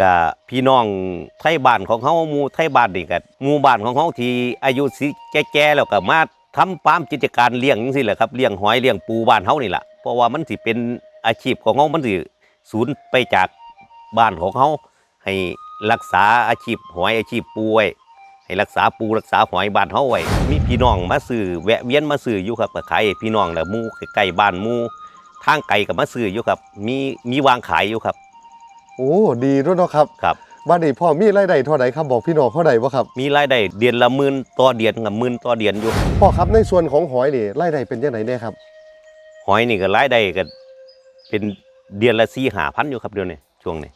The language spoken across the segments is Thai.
กับพี่น้องไทยบ้านของเขาหมู่ไทยบ้านนี่กับหมู่บ้านของเขาที่อายุสิแก่ๆแล้วก็มาทำฟาร์มกิจการเลี้ยงจังซี่แหละครับเลี้ยงหอยเลี้ยงปูบ้านเฮานี่แหละเพราะว่ามันสิเป็นอาชีพของเขามันสิสูญไปจากบ้านของเขาให้รักษาอาชีพหอยอาชีพปูไว้ให้รักษาปูรักษาหอยบ้านเฮาไว้มีพี่น้องมาซื้อแวะเวียนมาซื้ออยู่ครับก็ขายพี่น้องแล้วหมู่ใกล้บ้านหมู่ทางไกลก็มาซื้ออยู่ครับมีมีวางขายอยู่ครับ โอ้ดีด้วยเนาะครับครับบ้านนี้พ่อมีรายได้เท่าไหร่ครับบอกพี่น้องเท่าไหร่บ่ครับมีรายได้เดือนละหมื่นต่อเดือนกับหมื่นต่อเดือนอยู่ พ่อครับในส่วนของหอยนี่รายได้เป็นจังไดเนี่ยครับ หอยนี่ก็รายได้ก็เป็นเดือนละสี่หาพันอยู่ครับเดี๋ยวนี้ช่วงนี้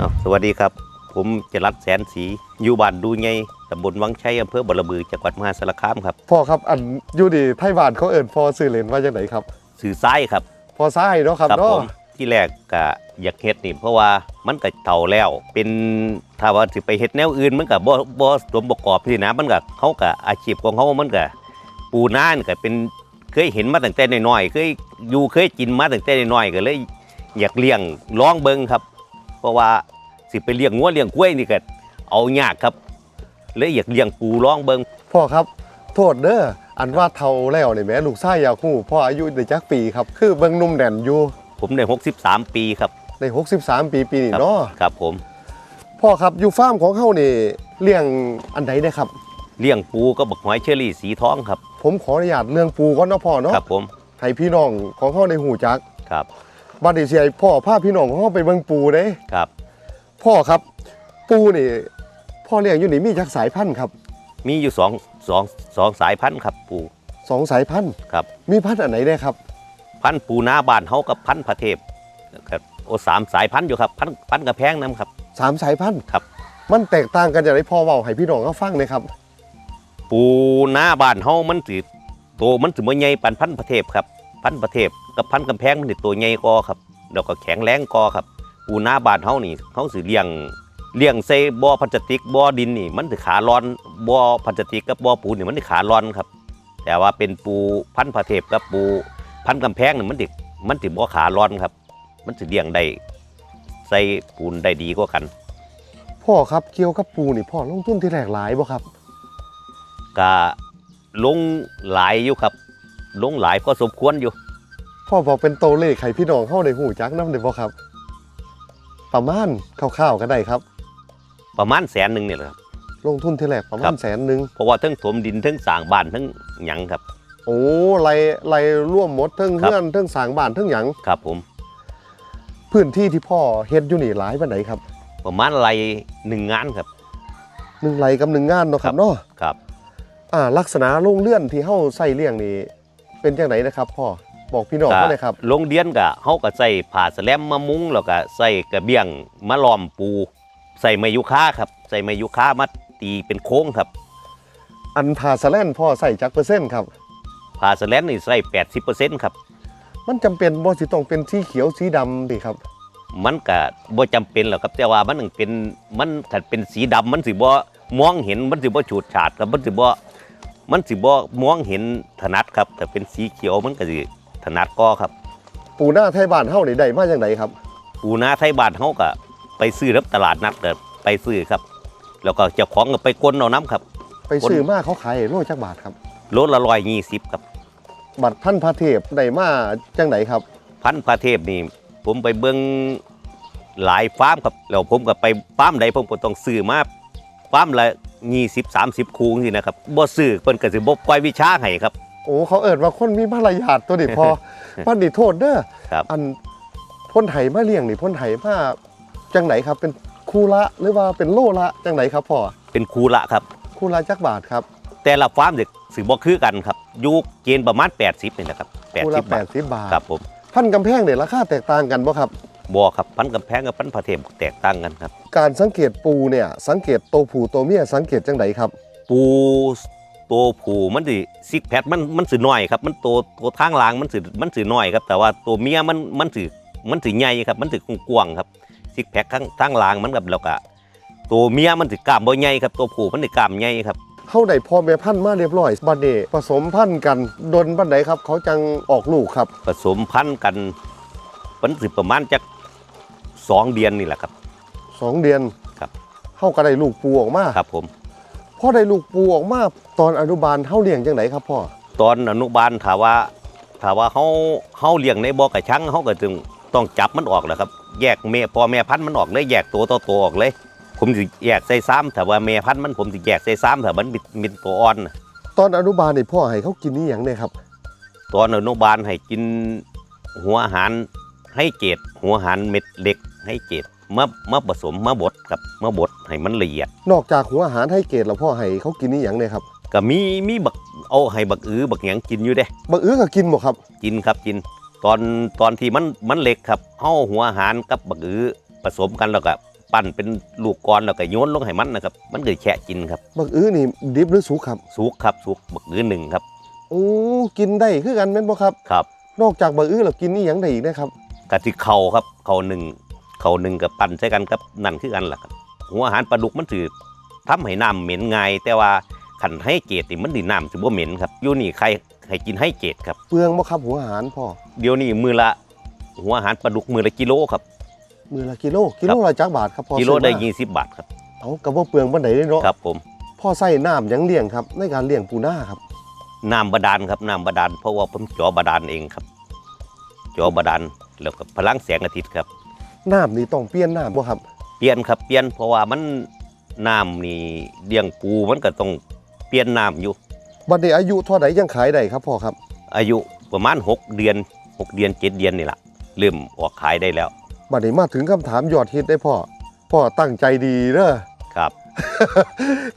อ้าวสวัสดีครับ ผมจรัสแสนศรีอยู่บ้านดูไง ตำบลวังชัยอำเภอบรบือจังหวัดมหาสารคามครับพ่อครับอันอยู่ดีไทยบ้านเขาเอิ้นพ่อซื้อเลนว่าจังไดครับสื่อซ้ายครับพ่อซ้ายเนาะครับผเนาะมที่แรกก็อยากเฮ็ดนี่เพราะว่ามันก็เฒ่าแล้ว เป็นถ้าว่าสิไปเฮ็ดแนวอื่นมันก็บ่บ่สมประกอบที่นะมันก็เขาก็อาชีพของเขามันก็ปูนานี่ก็เป็นเคยเห็นมาตั้งแต่น้อยๆเคยอยู่เคยกินมาตั้งแต่น้อยๆก็เลยอยากเลี้ยงลองเบิ่งครับ เพราะว่าสิไปเลี้ยงงัวเลี้ยงกล้วยนี่ก็เอายากครับ เลยอยากเลี้ยงปูลองเบิ่งพ่อครับ โทษเด้ออันว่าเท่าแล้วนี่แหม่ลูกชายอยากฮู้พ่ออายุได้จักปีครับ คือเบิ่งหนุ่มแน่นอยู่ผมได้63 ปีครับใน 63 ปีปีนี่ครับเนาะครับผมพ่อครับอยู่ฟาร์มของเฮานี่เลี้ยงอันใดได้ครับ เลี้ยงปูก็บักหอยเชอรี่สีทองครับผมขออนุญาตเรื่องปูก่อนเนาะพ่อเนาะครับผมให้พี่น้องของเฮาได้ฮู้จัก ครับบัดนี้สิให้พ่อพาพี่น้องของเฮาไปเบิ่งปูเด้ ครับพ่อครับ ปูนี่ พ่อเลี้ยงอยู่นี่มีจักสายพันธุ์ครับมีอยู่สองสองสองสายพันธุ์ครับปูสองสายพันธุ์ครับ มีพันธุ์อันไหนได้ครับ พันธุ์ปูหน้าบ้านเฮากับพันธุ์พระเทพครับโอสามสายพันธุ์อยู่ครับพันธุ์พันธุ์กระแพงน้ำครับสามสายพันธุ์ครับ มันแตกต่างกันอย่างไรพ่อเว้าให้พี่น้องเขาฟังเลยครับ ปูหน้าบ้านเฮามันสิโตมันสิบ่ใหญ่ปานพันธุ์พระเทพครับพันธุ์พระเทพกับพันธุ์กำแพงมันสิตัวใหญ่กว่าครับแล้วก็แข็งแรงกว่าครับ ปูหน้าบ้านเฮานี่เฮาสิเลี้ยง เลี้ยงใส่บ่อพลาสติกบ่อดินนี่ มันสิขาร้อนบ่อพลาสติกกับบ่อปูนนี่มันสิขาร้อนครับ แต่ว่าเป็นปูพันธุ์พระเทพกับปูพันธุ์กำแพงนี่มันสิมันสิบ่ขาร้อนครับ มันสิเลี้ยงได้ใส่ปูนได้ดีกว่ากัน พ่อครับเกี่ยวกับปูนี่พ่อลงทุนที่แรกหลายบ่ครับก็ลงหลายอยู่ครับ ลงหลายก็สมควรอยู่ พ่อบอกเป็นโตวเลขให้พี่น้องเข้าในหูจักน้ำได้บ่ครับ ประมาณคร่าวๆก็ได้ครับ ประมาณแสนหนึ่งเนี่ยแหละครับ ลงทุนที่แรกประครัมาณบ แสนหนึ่งเพราะว่าทั้งถมดินทั้งสร้างบ้านทั้งหยังครับ โอ้ไรไรร่วมหมดทั้งครับ เพื่อนทั้งสร้างบ้านทั้งหยังครับผมพื้นที่ที่พ่อเฮ็ดอยู่นี่หลายปานไหนครับประมาณไรหนึ่งงานครับ หนึ่งไรกับหนึ่งงานเนาะครับครับเนาะครับ อ่าลักษณะโรงเลื่อนที่เฮาใส่เลี้ยงนี่เป็นจังไดนะครับพ่อบอกพี่น้องเขาเลยครับ โรงเรียนก็เฮาก็ใส่ผ้าสแลมมามุงแล้วก็ใส่กระเบี้ยงมาล้อมปู ใส่ไม้ยุค่าครับ ใส่ไม้ยุค่ามาตีเป็นโค้งครับอันผ่าสะแลนพ่อใส่จักเปอร์เซ็นต์ครับผ้าสแลมนี่ใส่80%ครับ มันจำเป็นบ่สิต้องเป็นสีเขียวสีดำดิครับ มันก็บ่จำเป็นหรอกครับแต่ว่ามันต้องเป็นมันถ้าเป็นสีดำมันสิบ่มองเห็นมันสิบ่ฉูดฉาดครับมันสิบ่มันสิบ่มองเห็นถนัดครับแต่เป็นสีเขียวมันก็สิถนัดก็ครับ ปูหน้าไทยบ้านเฮานี่ได้มาจังไดครับ ปูนาไทยบ้านเฮาก็ ไปซื้อรับตลาดนัดก็ไปซื้อครับ แล้วก็เจ้าของก็ไปกลนเอาน้ำครับ ไปซื้อมาเขาขายโลจักบาทครับโลละ120ครับ บัตรพันพระเทพได้มาจังไดครับ พันธุ์พระเทพนี่ ผมไปเบิ่งหลายฟาร์มครับแล้วผมก็ไปฟาร์มใดผมก็ต้องซื้อมาฟาร์มละ20 30คูจังซี่นะครับบ่ซื้อเพิ่นก็สิบ่ปล่อยวิชาให้ครับโอ้เขาเอิดว่าคนมีมารยาทตัวนี้พอบ้านนี่โทษเด้อครับอันพ่นไถมาเลี้ยงนี่พ่นไถมา จังไหนครับ เป็นคู่ละหรือว่าเป็นโลละจังไหนครับพ่อเป็นคูละครับ คู่ละจักบาทครับแต่ละฟาร์มสิสิบ่คือกันครับอยู่เกณฑ์ประมาณ 80นี่แหละครับคู่ละ80แปบาทดสิบบาทครับผมพันกำแพงเนี่ยราคาแตกต่างกันบ่ครับ บ่ครับพันธุ์กำแพงกับพันธุ์พระเทพแตกต่างกันครับ การสังเกตปูเนี่ยสังเกตตัวผู้ตัวเมียสังเกตจังไหนครับ ปูตัวผู้มันสิซิกแพดมันมันสิน้อยครับ มันตัวตัวทางล่างมันสิมันสิน้อยครับ แต่ว่าตัวเมียมันมันสิมันสิใหญ่ครับ มันสิกว้างๆครับ ซิกแพคข้างทางล่างมันกับแล้วก็ตัวเมียมันสิกล้ามบ่ใหญ่ครับตัวผู้มันสิกล้ามใหญ่ครับเฮาได้พ่อแม่พันธุ์มาเรียบร้อยบัดนี้ผสมพันธุ์กันดนบัดใดครับ เขาจังออกลูกครับ ผสมพันธุ์กันมันสิประมาณจักสองเดือนนี่แหละครับสองเดือนครับเฮาก็ได้ลูกปูออกมาครับผมพ่อได้ลูกปูออกมาตอนอนุบาลเฮาเลี้ยงจังไดครับพ่อตอนอนุบาลถามว่าถามว่าเขาเขาเลี้ยงในบ่อกระชังเขาก็จึง ต้องจับมันออกแหละครับ แยกแม่พ่อแม่พันธุ์มันออกเลยแยกตัวต่อตัวออกเลย ผมสิแยกใส่ซ้ำถ้าว่าแม่พันธุ์มันผมสิแยกใส่ซ้ำถ้ามันเป็นตัวอ่อนน่ะตอนอนุบาลนี่พ่อให้เขากินนี่หยังเนี่ยครับ ตอนอนุบาลให้กินหัวอาหารให้เกรดหัวอาหารเม็ดเล็กให้เกรดมามาผสมมาบดครับมาบดให้มันละเอียด นอกจากหัวอาหารให้เกรดแล้วพ่อให้เขากินนี่หยังเนี่ยครับก็มีมีบักเอาให้บักอือบักหยังกินอยู่เด้บางอื้อก็กินบ่ครับ กินครับกิน ตอนตอนที่มันมันเล็กครับเอาหัวอาหารกับบักอือผสมกันแล้วก็ปั้นเป็นลูกกรแล้วก็โยนลงให้มันนะครับ มันก็แฉะกินครับบางอื้อนี่ดิบหรือสุกครับสุกครับสุกบักอือหนึ่งครับโอ้กินได้คือกันแม่นบ่ครับครับ นอกจากบางอื้อแล้วกินนี่หยังได้อีกนะครับกะทิเข่าครับเข่าหนึ่งเข่าหนึ่งกับปั้นใช้กันกับนั่นคือกันล่ะครับหัวอาหารปลาดุกมันถือทำให้น้ำเหม็นง่ายแต่ว่าขันให้เกรดนี่มันดีน้ำถือว่าเหม็นครับอยู่นี่ใคร ให้กินให้เกรดครับ เปลืองบ่ครับหัวอาหารพ่อ เดี๋ยวนี้มือละหัวอาหารปลาดุกมือละกิโลครับ มือละกิโล กิโลละจักบาทครับพ่อกิโลได้ซื้อมายี่สิบบาทครับเอาก็บ่เปลืองปานใดเด้เนาะครับผมพ่อใส่น้ำหยังเลี้ยงครับ ในการเลี้ยงปูนาครับน้ำบาดาลครับน้ำบาดาลเพราะว่าผมเจอบาดาลเองครับเจอบาดาลแล้วก็พลังแสงอาทิตย์ครับน้ำนี่ต้องเปลี่ยนน้ำบ่ครับ เปลี่ยนครับเปลี่ยนเพราะว่ามันน้ำนี่เลี้ยงปูมันก็ต้องเปลี่ยนน้ำอยู่ บัดนี้อายุเท่าใดยังขายได้ครับพ่อครับ อายุประมาณ 6 เดือน 6 เดือน 7 เดือนนี่แหละเริ่มออกขายได้แล้วบัดนี้มาถึงคำถามยอดฮิตได้พ่อพ่อตั้งใจดีเด้อครับ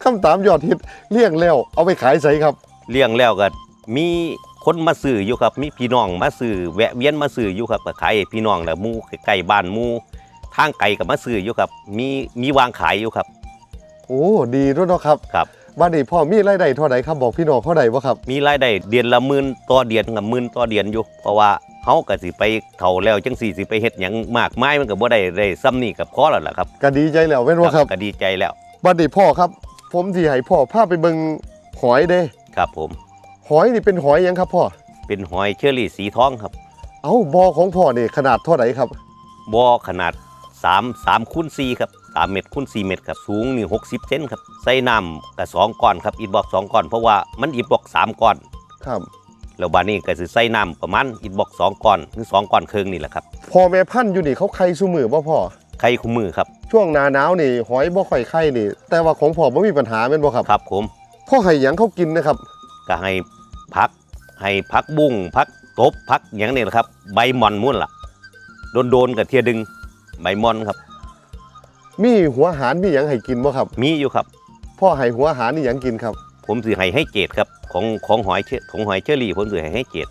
คำถามยอดฮิตเลี้ยงแล้วเอาไปขายใส่ครับ เลี้ยงแล้วก็มีคนมาซื้ออยู่ครับ มีพี่น้องมาซื้อแวะเวียนมาซื้ออยู่ครับก็ขายให้พี่น้องแล้วหมู่ใกล้ๆบ้านหมู่ทางไกลก็มาซื้ออยู่ครับ มีมีวางขายอยู่ครับ โอ้ดีด้วยเนาะครับ ครับ บัดนี้พ่อมีรายได้เท่าใดครับบอกพี่น้องเท่าใดบ่ครับ มีรายได้เดือนละหมื่นต่อเดือนกับหมื่นต่อเดือนอยู่ เพราะว่าเฮาก็สิไปเฒ่าแล้วจังสี่สิไปเฮ็ดหยังมากมายมันก็บ่ได้ได้ซ้ำนี่ก็พอแล้วล่ะครับก็ดีใจแล้วแม่นบ่ครับก็ดีใจแล้วบัดนี้พ่อครับ ผมสิให้พ่อพาไปเบิ่งหอยเด้ครับผม หอยนี่เป็นหอยหยังครับพ่อ เป็นหอยเชอรี่สีทองครับเอ้าบอของพ่อนี่ขนาดเท่าไหร่ครับบ่อขนาด3 3คูณ4ครับ 3 เมตรคูณ4เมตรครับสูงนี่60เซนครับใส่น้ำก็สองก้อนครับอิฐบล็อกสองก้อนเพราะว่ามันอิฐบล็อกสามก้อนครับแล้วบาดนี้ก็สิใส่น้ำประมาณอิฐบล็อกสองก้อนถึงสองก้อนครึ่งนี่แหละครับพ่อแม่พันธุ์อยู่นี่เขาไข่ซุมือบ่พ่อไข่คู่มือครับช่วงหน้าหนาวนี่หอยบ่ค่อยไข่นี่ แต่ว่าของพ่อบ่มีปัญหาแม่นบ่ครับครับผมพ่อให้หยังเขากินนะครับก็ให้พักให้พักบุ้งพักตบพักอย่างนี้แหละครับ ใบมอนมุ่นล่ะโดนโดนๆกับเทียดึงใบมอนครับ มีหัวอาหารมีหยังให้กินบ่ครับ มีอยู่ครับ พ่อให้หัวอาหารนี่หยังกินครับ ผมสิให้ให้เกรดครับของของหอยเชของหอยเชอรี่ผมสิให้ให้เกรด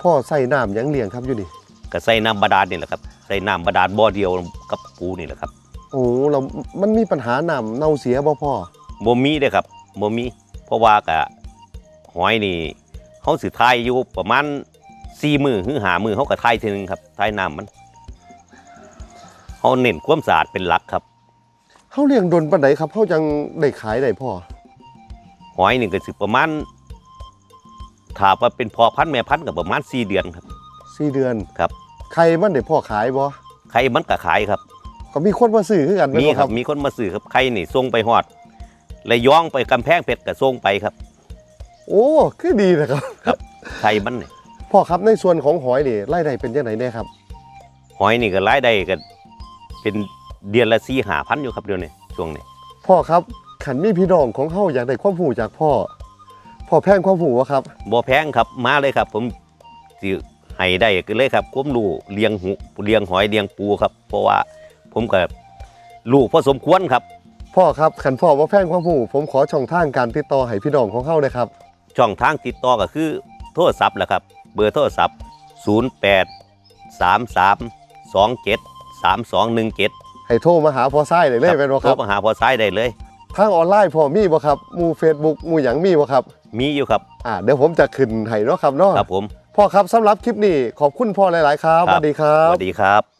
พ่อใส่น้ำหยังเลี้ยงครับอยู่นี่ก็ใส่น้ำบาดาลนี่แหละครับใส่น้ำบาดาลบ่อเดียวกับปูนี่แหละครับโอ้เรามันมีปัญหาน้ำเน่าเสียบ่พ่อบ่มีเด้อครับบ่มีเพราะว่ากะหอยนี่เขาสิทายอยู่ประมาณสี่มือหรือหามือเขาก็ทายทีนึงครับทายน้ำมัน เขาเน้นความสะอาดเป็นหลักครับเฮาเลี้ยงดนปานใดครับเฮาจังได้ขายได้พ่อหอยนี่ก็สิประมาณถ้าว่าเป็นพอพันธุ์แม่พันธุ์ก็ประมาณ4เดือนครับสี่เดือนครับไข่มันได้พ่อขายบ่ไข่มันก็ขายครับ ก็มีคนมาซื้อคือกันแม่นมีบ่คครัรับบมีคนมาซื้อครับไข่นี่ส่งไปฮอดระยองไปกำแพงเพชรก็ส่งไปครับ โอ้คือดีนะครับไข่มันนี่พ่อครับในส่วนของหอยนี่รายได้เป็นจังไดแน่ครับ หอยนี่ก็รายได้ก็ เป็นเดือนละสี่หาพันอยู่ครับเดี๋ยวนี้ช่วงนี้พ่อครับขันมีพี่น้องของเฮาอยากได้ความรู้จากพ่อ พ่อแพงความรู้วะครับบ่แพงครับมาเลยครับ ผมสิให้ได้ก็เลยครับผมรู้เลี้ยงหูเลี้ยงหอยเลี้ยงปูครับ เพราะว่าผมก็รู้พอสมควรครับ พ่อครับขันพ่อว่าแพงความรู้ผมขอช่องทางการติดต่อให้พี่น้องของเฮาเลยครับช่องทางติดต่อก็คือโทรศัพท์แหละครับ เบอร์โทรศัพท์ 08 33 27 3217ให้โทรมาหาพ่อไส้เลยเลยเป็นบ่โทครรับมาหาพอซ้ายได้เลย ทางออนไลน์พ่อมีบ่ครับหมู่ Facebook หมู่หยังมีบ่ครับมีอยู่ครับอ่าเดี๋ยวผมจะขึ้นให้เนาะครับเนาะครับผม พ่อครับสำหรับคลิปนี้ขอบคุณพ่อหลาย ๆ ครับสครับวัสดีครัสบ วัสดีครับ